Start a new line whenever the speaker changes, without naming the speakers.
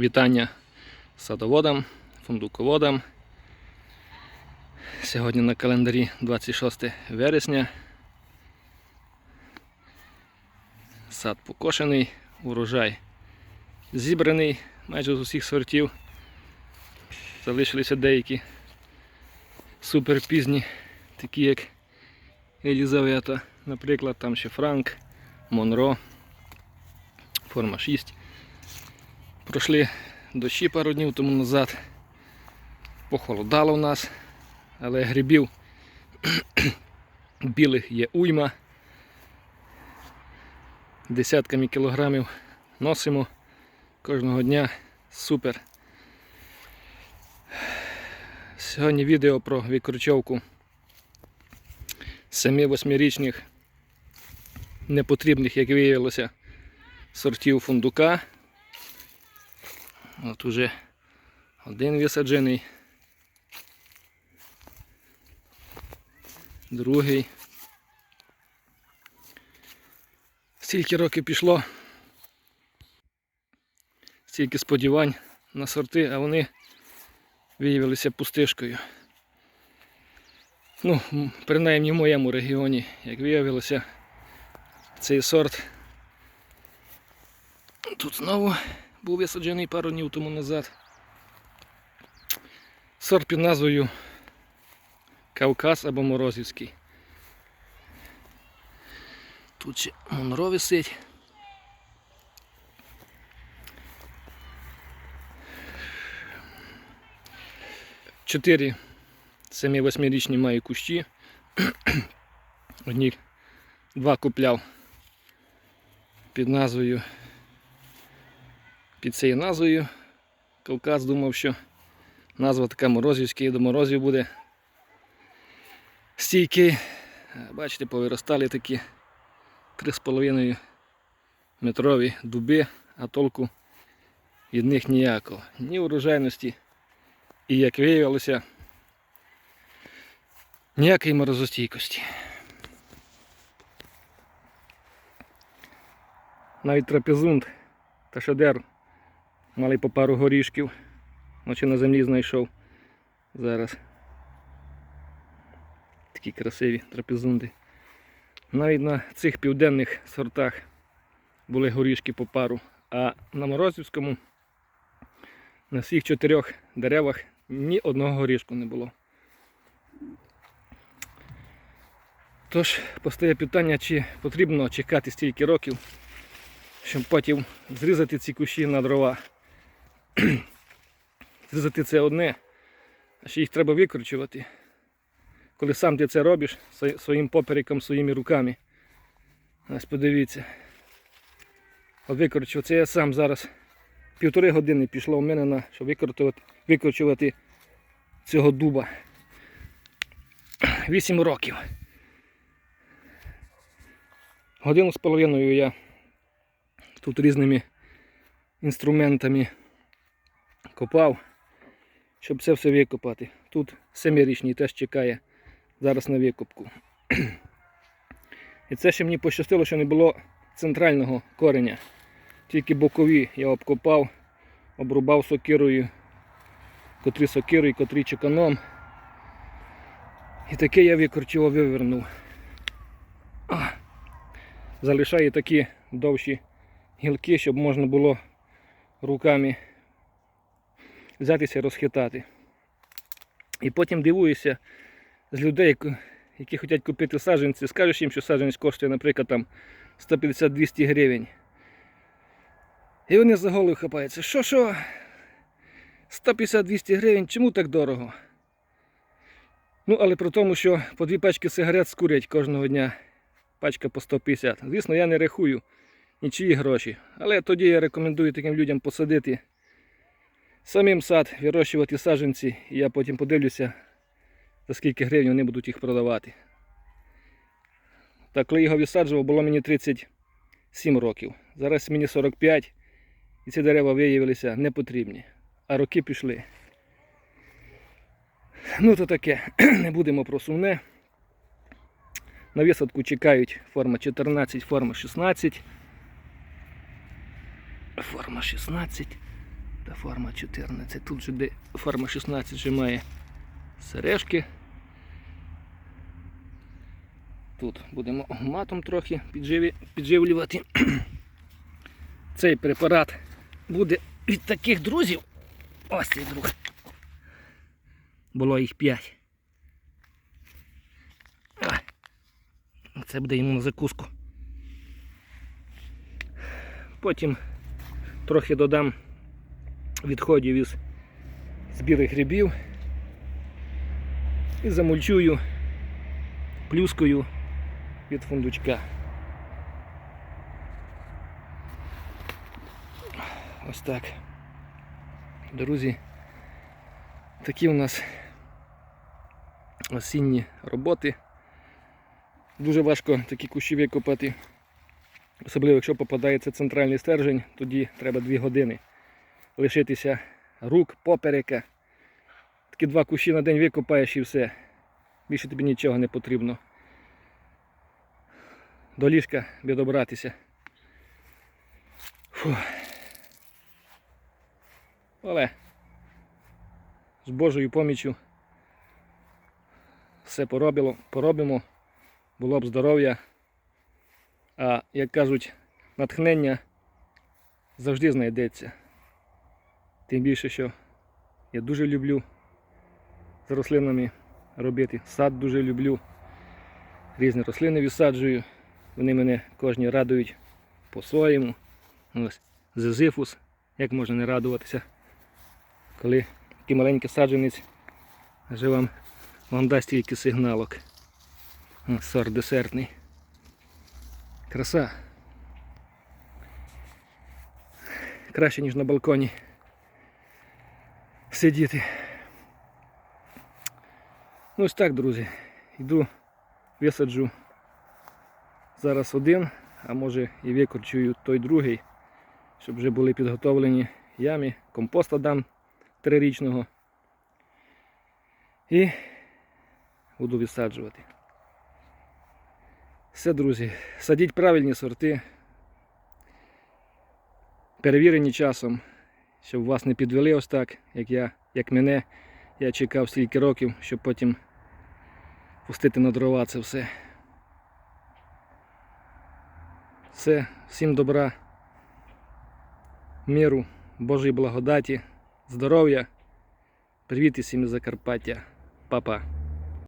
Вітання садоводам, фундуководам. Сьогодні на календарі 26 вересня. Сад покошений, урожай зібраний майже з усіх сортів. Залишилися деякі суперпізні, такі як Елізавета, наприклад, там ще Франк, Монро, форма 6. Пройшли дощі пару днів тому назад. Похолодало в нас, але грибів білих є уйма. Десятками кілограмів носимо кожного дня. Супер. Сьогодні відео про викорчовку 7-8-річних непотрібних, як виявилося, сортів фундука. От уже один висаджений. Другий. Стільки років пішло. Стільки сподівань на сорти, а вони виявилися пустишкою. Ну, принаймні в моєму регіоні, як виявилося, цей сорт тут знову був висаджений пару днів тому назад. Сорт під назвою Кавказ або Морозівський. Тут ще Монро висить. Чотири 7-8-річні маю кущі. Одні два купляв під назвою під цією назвою. Кавказ думав, що назва така Морозівська і до морозів буде стійкий. Бачите, повиростали такі 3,5 метрові дуби, а толку від них ніякого. Ні урожайності. І як виявилося, ніякої морозостійкості. Навіть трапезунд та шедер мали по пару горішків. Ночі на землі знайшов. Зараз. Такі красиві трапезунди. Навіть на цих південних сортах були горішки по пару. А на Морозівському на всіх чотирьох деревах ні одного горішку не було. Тож постає питання, чи потрібно чекати стільки років, щоб потім зрізати ці кущі на дрова. Зрізати це одне, а ще їх треба викручувати. Коли сам ти це робиш своїм попереком, своїми руками. Ось подивіться. Викручу. Це я сам зараз півтори години пішло у мене на щоб викручувати, викручувати цього дуба. Вісім років. Годину з половиною я тут різними інструментами копав, щоб це все викопати. Тут семирічний теж чекає зараз на викопку. І це ще мені пощастило, що не було центрального кореня. Тільки бокові я обкопав, обрубав сокирою, котрі сокирою, котрі чеканом. І таке я викорчував, вивернув. Залишаю такі довші гілки, щоб можна було руками взятися розхитати. І потім дивуюся з людей, які- хочуть купити саджанці, скажеш їм, що саджанець коштує, наприклад, там 150-200 гривень. І вони за голову хапаються. Що що? 150-200 гривень, чому так дорого? Ну, але при тому, що по дві пачки сигарет скурять кожного дня. Пачка по 150. Звісно, я не рахую нічиї гроші. Але тоді я рекомендую таким людям посадити самим сад, вирощувати саджанці, і я потім подивлюся, за скільки гривень вони будуть їх продавати. Так, коли його висаджував, було мені 37 років. Зараз мені 45, і ці дерева виявилися непотрібні. А роки пішли. Ну то таке, не будемо про сумне. На висадку чекають форма 14, форма 16. Форма 16. Та форма 14. Тут же де форма 16 вже має сережки. Тут будемо матом трохи підживлювати. Цей препарат буде від таких друзів. Ось цей друг. Було їх 5. Це буде йому на закуску. Потім трохи додам відходів із збіру грибів і замульчую плюскою від фундучка. Ось так. Друзі, такі у нас осінні роботи. Дуже важко такі кущі викопати. Особливо, якщо попадається центральний стержень, тоді треба 2 години лишитися рук, поперека. Такі два кущі на день викопаєш і все. Більше тобі нічого не потрібно. До ліжка би добратися. Фу. Але з Божою поміччю все поробило, поробимо, було б здоров'я. А як кажуть, натхнення завжди знайдеться. Тим більше, що я дуже люблю з рослинами робити. Сад дуже люблю. Різні рослини відсаджую. Вони мене кожні радують по-своєму. Ось зизифус, як можна не радуватися, коли такий маленький саджанець вже вам, вам дасть тільки сигналок. Сорт десертний. Краса. Краще, ніж на балконі сидіти. Ну ось так, друзі. Йду, висаджу зараз один, а може і викорчую той другий, щоб вже були підготовлені ямі, компоста дам трирічного. І буду висаджувати. Все, друзі, садіть правильні сорти, перевірені часом, щоб вас не підвели ось так, як я, як мене. Я чекав стільки років, щоб потім пустити на дрова це все. Все, всім добра, міру, Божої благодаті, здоров'я. Привіт із Закарпаття. Па-па.